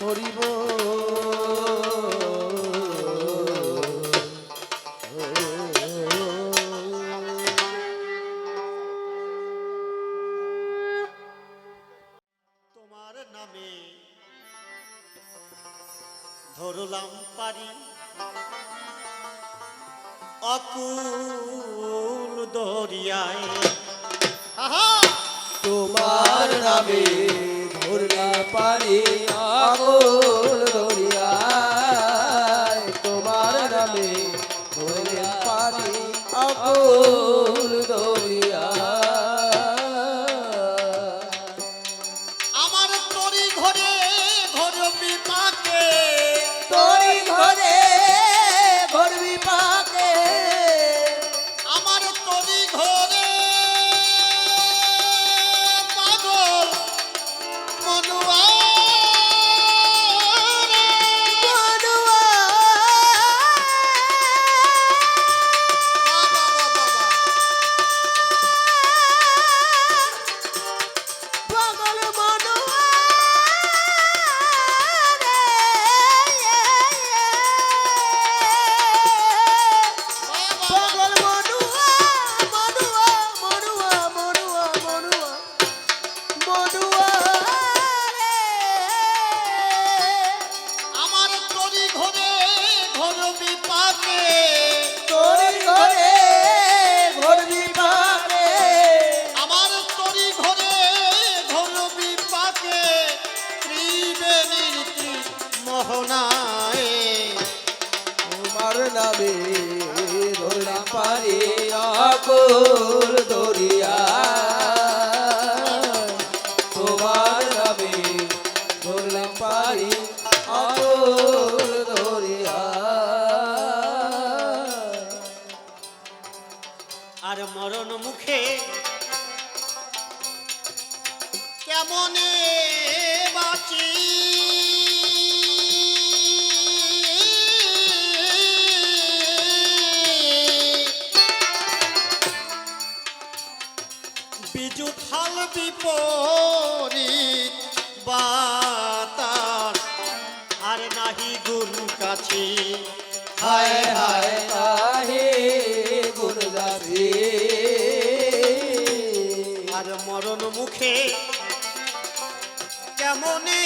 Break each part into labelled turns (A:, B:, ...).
A: করিব
B: আর মরণ মুখে কেমন বাঁচি? বিজু থাল বিপরীত বাতাস, আর নাহি গুরু কাছে।
A: হায় হায়।
B: মুখে কেমনে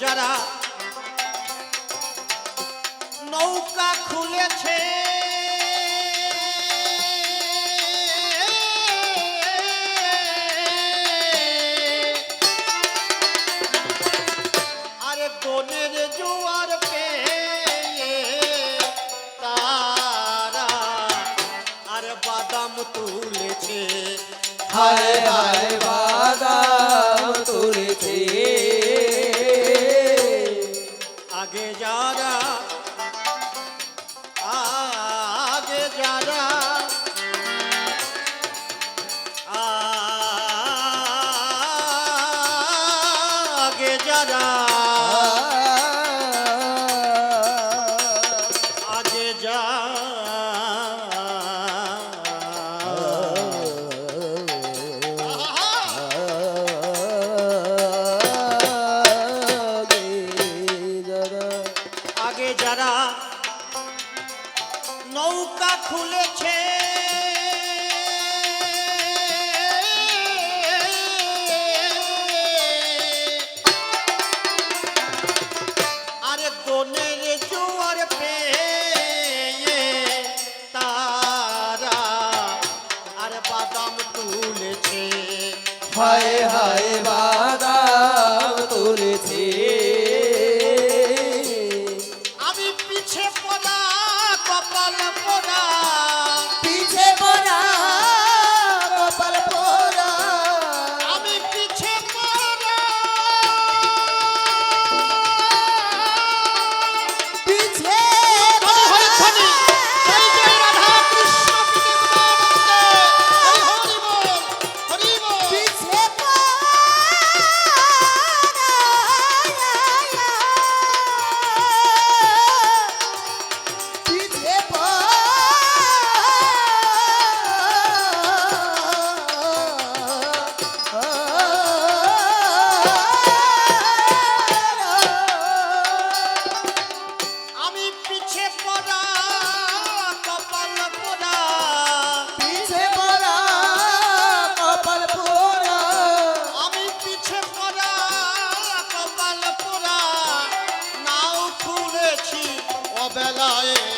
B: যারা নৌকা খুলেছে খুলে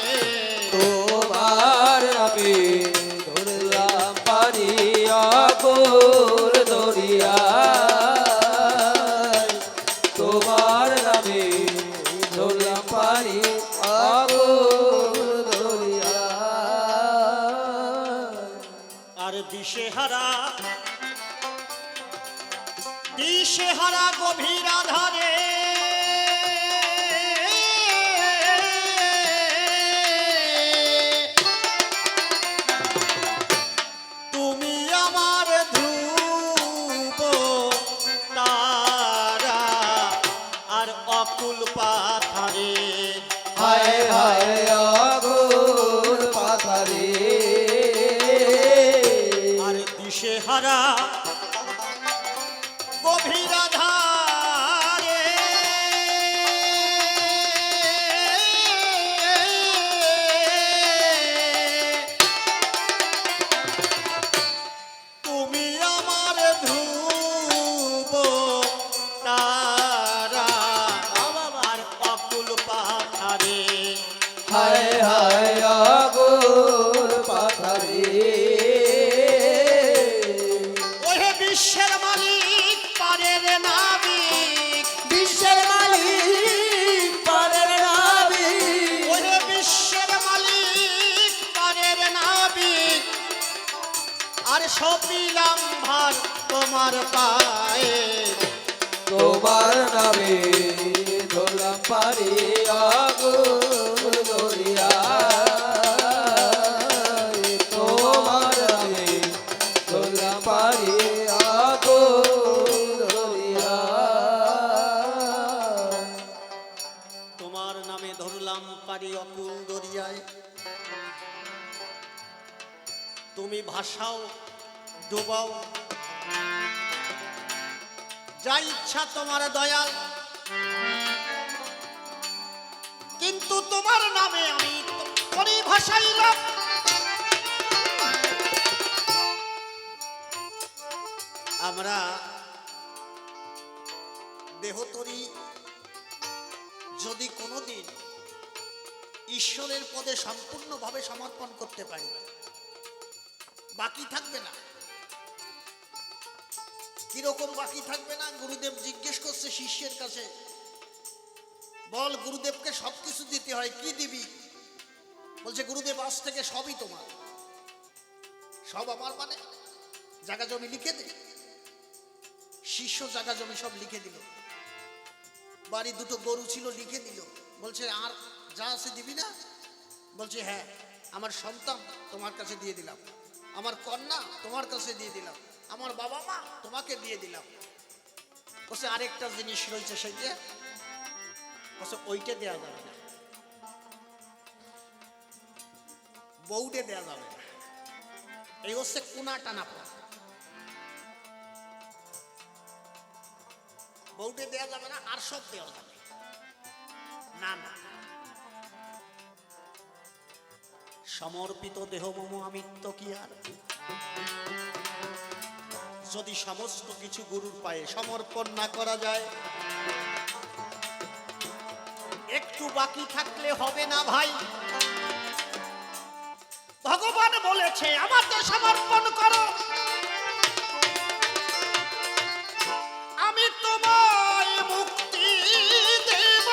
B: Yeah. তুমি তোমার পায়ে।
A: তোমার নামে ধরলাম পারি তোমার নামে
B: তোমার নামে ধরলাম পারি তুমি ভাষাও ডুবাও যা ইচ্ছা তোমার দয়াল। কিন্তু তোমার নামে আমি করি ভাষাইলাম আমরা দেহতরী যদি কোনোদিন ঈশ্বরের পদে সম্পূর্ণভাবে সমর্পণ করতে পারি, বাকি থাকবে না। কীরকম বাকি থাকবে না? গুরুদেব জিজ্ঞেস করছে শিষ্যের কাছে। বল, গুরুদেবকে সব কিছু দিতে হয়, কি দিবি? বলছে, গুরুদেব, আজ থেকে সবই তোমার। সব আমার মানে? জাগা জমি লিখে দে। শিষ্য জাগা জমি সব লিখে দিল। বাড়ি দুটো গরু ছিল, লিখে দিল। বলছে, আর যা আছে দিবি না? বলছে হ্যাঁ আমার সন্তান তোমার কাছে দিয়ে দিলাম। আমার কন্যা তোমার কাছে দিয়ে দিলাম। আমার বাবা মা তোমাকে দিয়ে দিলাম। বলছে আরেকটা জিনিস রয়েছে সেইটা বলছে ওইটা দেওয়া যাবে না। বউটে দেওয়া যাবে না। এই হচ্ছে কোনা টানা পথ। বউটে দেওয়া যাবে না, আর সব দেওয়া যাবে। না না। সমর্পিত দেহ মম আমিত্ব কি আর? যদি সমস্ত কিছু গুরুর পায়ে সমর্পণ না করা যায়, একটু বাকি থাকলে হবে না ভাই। ভগবান বলেছে, আমাকে সমর্পণ করো। আমি তোমায় মুক্তি দেব।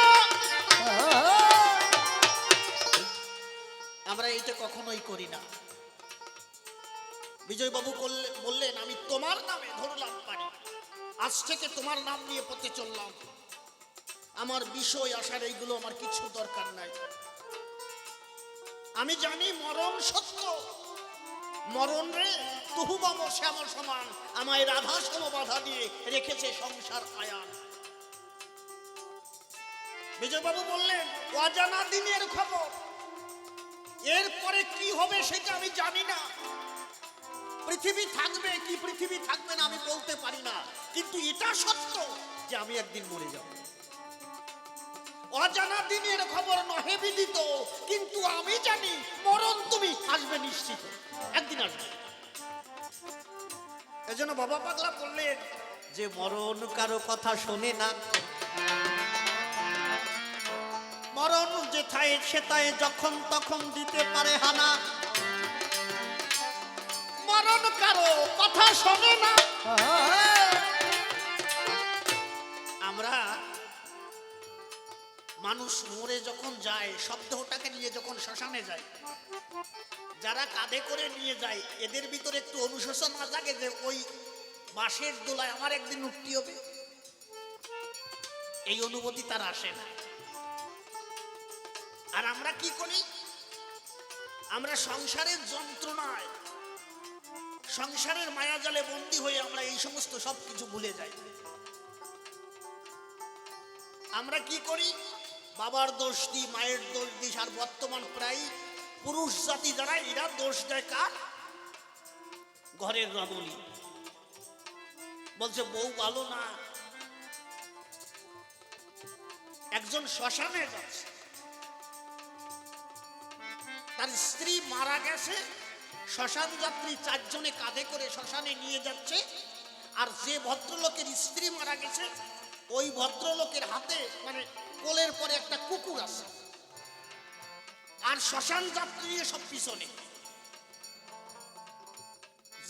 B: আমরা এইটা কখনোই করি না। বিজয়বাবু বললেন, আমি তোমার নামে ধরলাম পারি আজ থেকে তোমার নাম নিয়ে পথে চললাম। আমার বিষয় আসার এইগুলো আমার কিছু দরকার নাই। আমি জানি মরণ সত্য। মরণ রে তহু বাম শ্যাম সমান আমায় রাধা সম বাধা দিয়ে রেখেছে সংসার আয়ান। বিজয়বাবু বললেন, অজানা দিনের খবর। এরপরে কি হবে সেটা আমি জানি না। পৃথিবী থাকবে, কি পৃথিবী থাকবে না আমি বলতে পারি না। কিন্তু এটা সত্য যে আমি একদিন মরে যাব। অজানা দিনের খবর নহে বিদিত, কিন্তু আমি জানি মরণ তুমি আসবে নিশ্চিত। একদিন আসবে। এজন্য বাবা পাগলা বললেন, যে মরণ কারও কথা শোনে না। মরণ যেথায় সেথায় যখন তখন দিতে পারে হানা। মরণ কারও কথা শোনে না। আমরা মানুষ মরে যখন যায়, শব্দটাকে নিয়ে যখন শ্মশানে যায়, যারা কাঁধে করে নিয়ে যায়, এদের ভিতরে একটু অনুশোচন না জাগে যে ওই বাঁশের দোলায় আমার একদিন উঠতে হবে। এই অনুভূতি তার আসে না। আর আমরা কি করি? আমরা সংসারের যন্ত্রণায় সংসারের মায়া মায়াজালে বন্দী হয়ে আমরা এই সমস্ত সব কিছু ভুলে যাই। আমরা কি করি? বাবার দোষ দিই, মায়ের দোষ দিই, আর বর্তমান প্রায় পুরুষ জাতি যারা, এরা দোষ দেয় কার? ঘরের রমণী। বলছে, বউ ভালো না। একজন শ্মশানে যাচ্ছে। তার স্ত্রী মারা গেছে শ্মশান যাত্রী চারজনে কাঁধে করে শ্মশানে নিয়ে যাচ্ছে। আর যে ভদ্রলোকের স্ত্রী মারা গেছে, ওই ভদ্রলোকের হাতে মানে কোলের পরে একটা কুকুর আছে। আর শ্মশান যাত্রী সব পিছনে।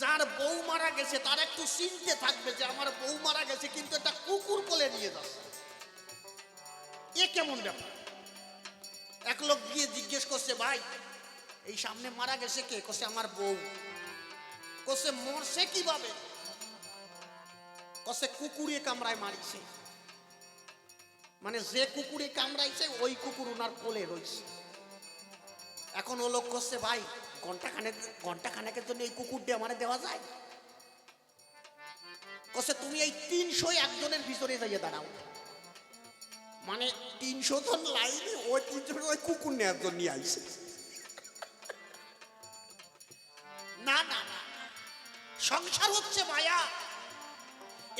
B: যার বউ মারা গেছে, তার একটু চিনতে থাকবে যে আমার বউ মারা গেছে, কিন্তু একটা কুকুর কোলে নিয়ে যাচ্ছে। এ কেমন ব্যাপার? এক লোক গিয়ে জিজ্ঞেস করছে, ভাই এই সামনে মারা গেছে কে? কসে আমার বউ। কছে মরছে কীভাবে? কছে কুকুরে কামড়ায় মারিছে। মানে যে কুকুরে কামড়াইছে, ওই কুকুর ওনার কোলে রয়েছে এখন ও লোক করছে ভাই, ঘণ্টা খানেক, ঘণ্টা খানেকের জন্য এই কুকুরটি আমার দেওয়া যায়? কছে তুমি এই তিনশো একজনের ভিতরে যাইয়ে দাঁড়াও। মানে তিনশো জন লাইনে ওই তিনশো ওই কুকুর নেওয়ার জন্য নিয়ে না না সংসার হচ্ছে মায়া।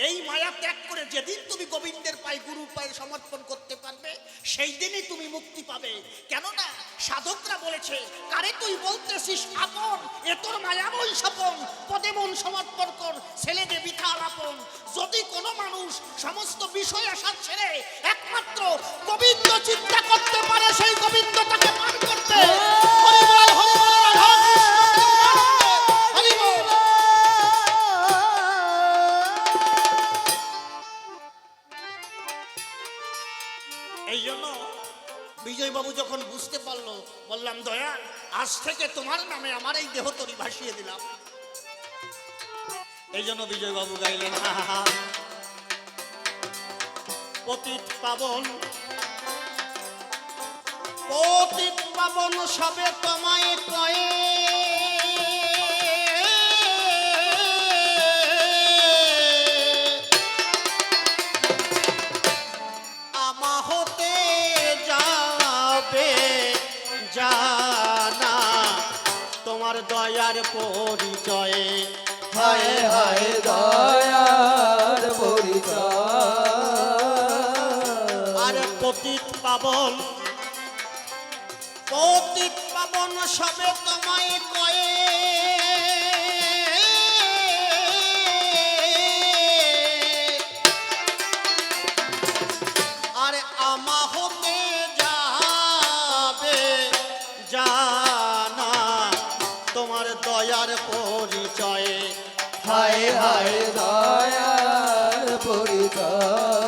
B: এই মায়া ত্যাগ করে যেদিন তুমি গোবিন্দের পায়ে, গুরুর পায়ে সমর্পণ করতে পারবে, সেই দিনই তুমি মুক্তি পাবে। কেননা সাধকরা বলেছে, কারে তুই বলতেছিস, আপন, এ তোর মায়াময় স্বপন, পদে মন সমর্পণ কর ছেলে দে বিথা আপন যদি কোনো মানুষ সমস্ত বিষয় আশা ছেড়ে একমাত্র জন্য বিজয়বাবু গাইলেন পাবন, পতিত পাবন সবে তোমায় কয়ে। আমা হতে জানা তোমার দয়ার পরিচয়ে।
A: হায় হায় দয়ার
B: আর পতিত পাবন পতিত পাবন সবে তোমায় কয়ে। আর আমা হতে যাবে জানা দয়ার পরিচয়ে।
C: হায় হায় দয়ার পরিচয়